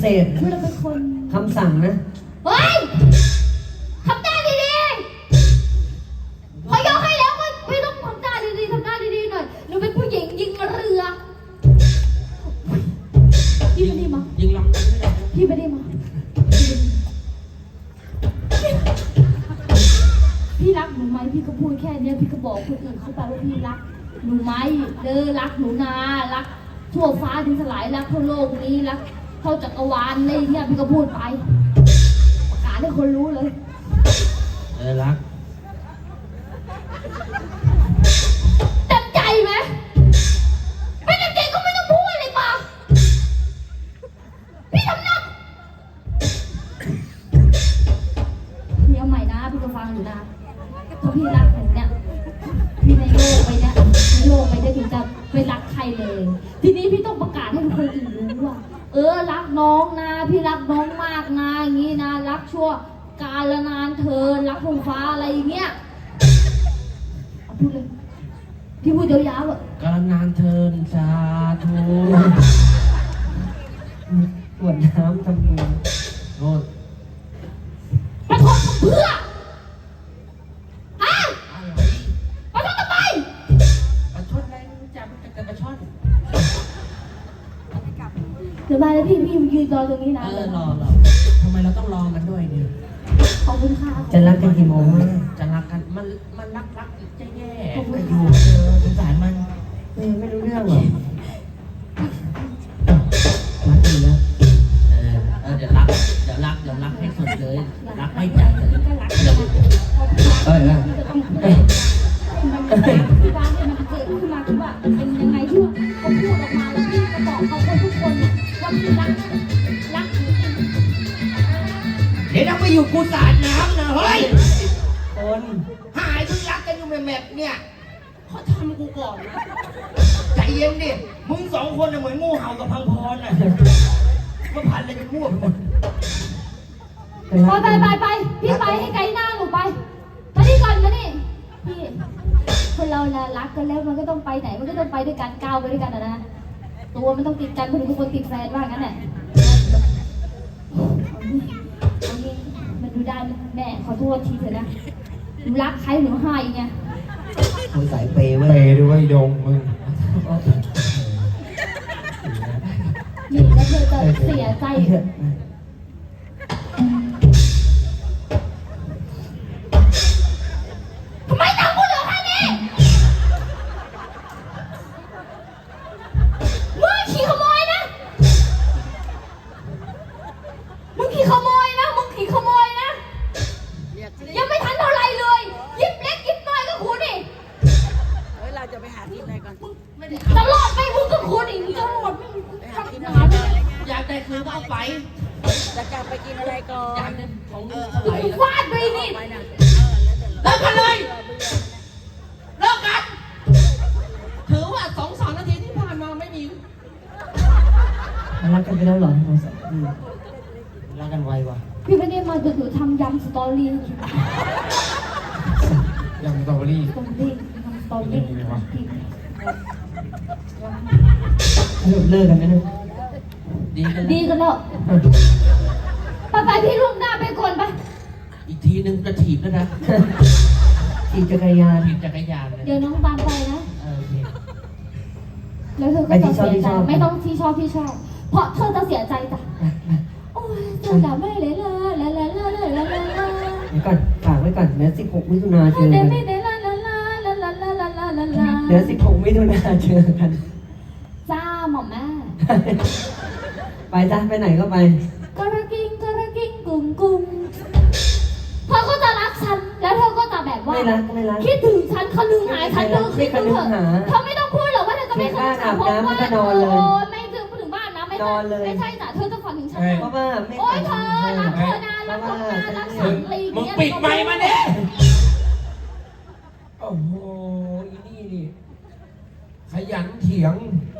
เศษคือเราเป็นคนคำสั่งนะ เฮ้ยทำหน้าดีๆขอยกให้แล้วว่าไม่ต้องทำหน้าดีๆทำหน้าดีๆหน่อยหนูเป็นผู้หญิงยิงเรือพี่ไม่ได้มายิงลำไม่ได้พี่ไม่ได้มาพี่รักหนูไหมพี่ก็พูดแค่เนี้ยพี่ก็บอกคนอื่นเข้าไปว่าพี่รักหนูไหมเด้อรักหนูนารักทั่วฟ้าดินสลายรักทั่วโลกนี้รัก เท่าจักรวาลอะไรเงี้ยพี่ก็พูดไป ประกาศให้คนรู้เลย เออรักเต็มใจไหมไม่เต็มใจก็ไม่ต้องพูดเลยป่ะพี่ทำหน้าพี่เอาใหม่นะพี่ก็ฟังอยู่นะถ้าพี่รักหนูเนี่ยพี่ในโลกไปเนี่ยในโลกไปเนี่ยถึงจะไม่รักใครเลย ทีนี้พี่ต้องประกาศให้คนอื่นรู้ว่า เออรักน้องนะ พี่รักน้องมากนะอย่างนี้นะรักชั่วกาลนานเธอรักคงฟ้าอะไรอย่างเงี้ยเอาพูดเลยพี่พูดยาวๆอะ กาลนานเทินสาธุ เดี๋ยวมาเลยพี่พี่ยืนรอตรงนี้นะเออรอรอทำไมเราต้องรอมันด้วยเนี่ย ขอบคุณค่ะจะรักกันกี่โมงวะจะรักกันมันมันรักรักจะแย่ขอบคุณอยู่ค่ะ เออสงสารมันเออไม่รู้เรื่องหรอ อยู่กูสาดน้ำนะเฮ้ย คนหายมึงรักกันอยู่แมบๆเนี่ยเขาทำกูก่อนนะใจเย็นดิมึงสองคนน่ะเหมือนงูเห่ากับพังพรน่ะมาพันอะไรกันมั่วไปหมดจะรัไปกไปกันไปไปพี่ไปให้ไกลหน้าหนูไปมานี่ก่อนมานี่พี่คนเราน่ะรักกันแล้วมันก็ต้องไปไหนมันก็ต้องไปด้วยกันก้าวไปด้วยกันนะนะตัวมันต้องติดกันคนอื่นทุกคนติดแฟนว่างั้นแหละ แม่ขอโทษทีเถอะนะหนูรักใครหนูให้ไงคนสายเปย์เว้เปยย์ด้วยดงมึงนี่แล้วเธอจะเสียใจเถอะทำ ได้คือก็เอาไปจะกลับไปกินอะไรก่อน ของเออเออฟาดไปนี่ เลิกกันเลย เลิกกัน ถือว่าสองสามนาทีที่ผ่านมาไม่มี รักกันไปแล้วเหรอเราสองคนรักกันไวว่ะพี่ไม่ได้มาดูดูทำยำสตอรี่ยังสตรอเบอรี่สตอรี่ทำสตอรี่พี่สรุปเลิกกันไหมเนี่ย ดีกันดีกันแล้วไปไปพี่ล่วงหน้าไปก่อนไป อีกทีนึงจะถีบแล้วนะขี่จักรยานถีบจักรยานเลยเดี๋ยวน้องตามไปนะ เออโอเคแล้วเธอก็จะเสียใจไม่ต้องที่ชอบที่ชอบ เพราะเธอจะเสียใจจ้ะ โอ้ยเธอจะไม่เลยละละละละละละละละเดี๋ยวก่อนฝากไว้ก่อนเดี๋ยว16มิถุนาเจอเดกันไม่ได้ละละละละละละละละละละเดี๋ยว16มิถุนาเจอกัน จ้าหม่อมแม่ ไปจ้ะไปไหนก็ไป กระกิ้งกระกิ้งกุ้งกุ้งเธอก็จะรักฉัน แล้วเธอก็จะแบบว่า ไม่รักไม่รัก คิดถึงฉันคนึงหาฉันเธอไม่คิดถึงเถคนึงหาอะเธอไม่ต้องพูดหรอกว่าเธอจะไม่คนึงหาเพราะว่าถึงบ้านอาบน้ำก็นอนเลยโอ้ไม่ถึงถึงบ้านนะไม่นใช่อนเลยไม่ใช่จ้ะเธอจะฝันถึงฉันเพราะว่าไม่โอ้ยเคเธยอทำรักให้เธอนะรักทำงานรักสังลีมึงปิดไมค์มาเนี่ยโอ้โหอีนี่นี่ขยันเถียง